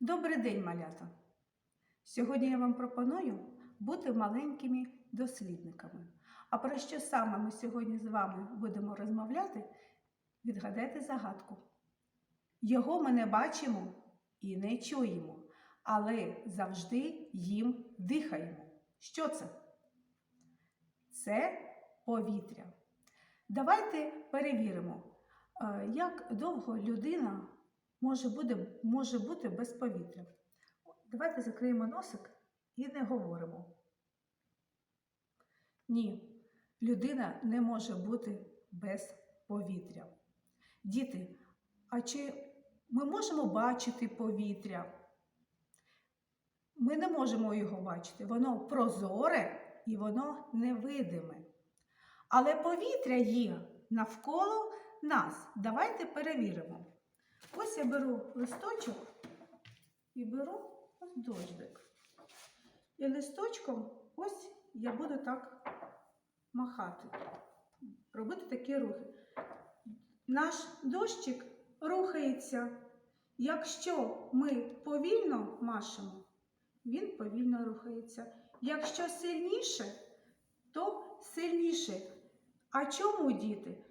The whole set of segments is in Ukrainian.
Добрий день, малята! Сьогодні я вам пропоную бути маленькими дослідниками. А про що саме ми сьогодні з вами будемо розмовляти? Відгадайте загадку. Його ми не бачимо і не чуємо, але завжди їм дихаємо. Що це? Це повітря. Давайте перевіримо, е, як довго людина може бути, може бути без повітря. Давайте закриємо носик і не говоримо. Ні, людина не може бути без повітря. Діти, а чи ми можемо бачити повітря? Ми не можемо його бачити. Воно прозоре і воно невидиме. Але повітря є навколо нас. Давайте перевіримо. Ось я беру листочок і беру ось дождик. І листочком ось я буду так махати, робити такі рухи. Наш дощик рухається. Якщо ми повільно машемо, він повільно рухається. Якщо сильніше, то сильніше. А чому діти?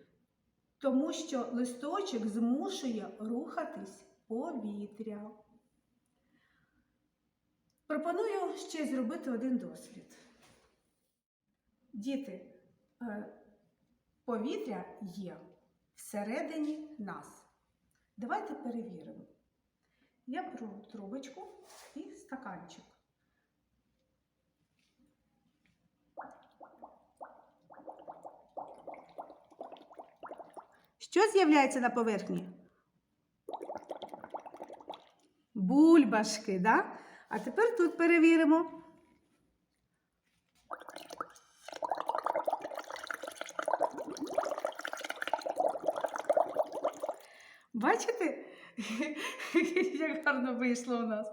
Тому що листочок змушує рухатись повітря. Пропоную ще зробити один дослід. Діти, е, повітря є всередині нас. Давайте перевіримо. Я беру трубочку і стаканчик. Що з'являється на поверхні? Бульбашки, да? А тепер тут перевіримо. Бачите, як гарно вийшло у нас?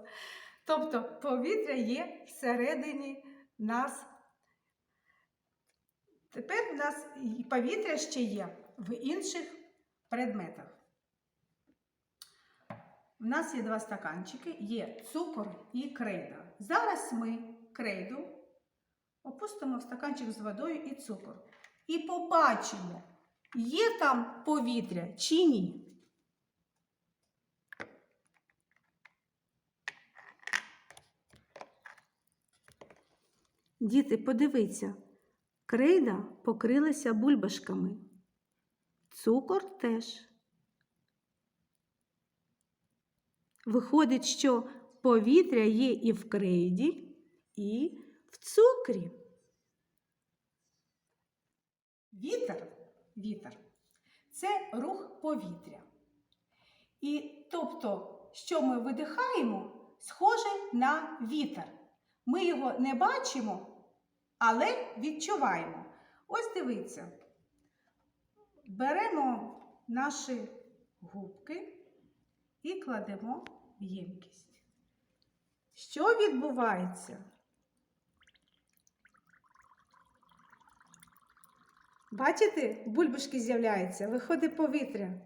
Тобто повітря є всередині нас. Тепер у нас повітря ще є в інших предметах. У нас є два стаканчики, є цукор і крейда. Зараз ми крейду опустимо в стаканчик з водою і цукор. І побачимо, є там повітря чи ні. Діти, подивіться, крейда покрилася бульбашками. Цукор теж. Виходить, що повітря є і в крейді, і в цукрі. Вітер, вітер це рух повітря. І тобто, що ми видихаємо, схоже на вітер. Ми його не бачимо, але відчуваємо. Ось дивіться. Беремо наші губки і кладемо в ємкість. Що відбувається? Бачите, бульбашки з'являються, виходить повітря.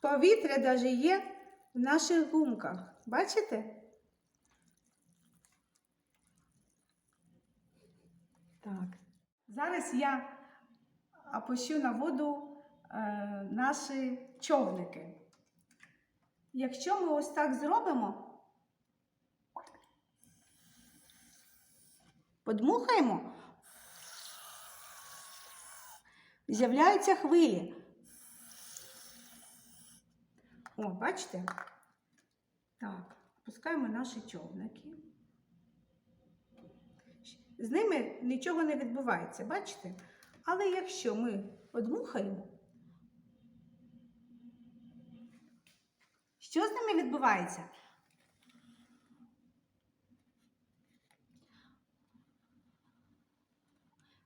Повітря навіть є в наших гумках. Бачите? Так. Зараз я опущу на воду е, наші човники. Якщо ми ось так зробимо, подмухаємо, з'являються хвилі. О, бачите? Так, пускаємо наші човники. З ними нічого не відбувається, бачите? Але якщо ми одмухаємо, що з ними відбувається?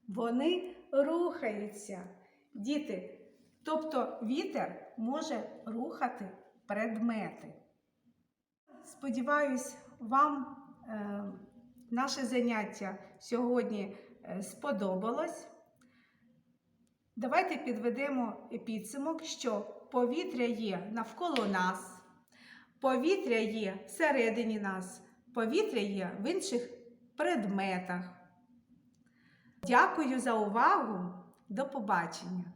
Вони рухаються, діти. Тобто вітер може рухати предмети. Сподіваюсь, вам е, наше заняття сьогодні е, сподобалось. Давайте підведемо підсумок, що повітря є навколо нас, Повітря є всередині нас, повітря є в інших предметах. Дякую за увагу. До побачення!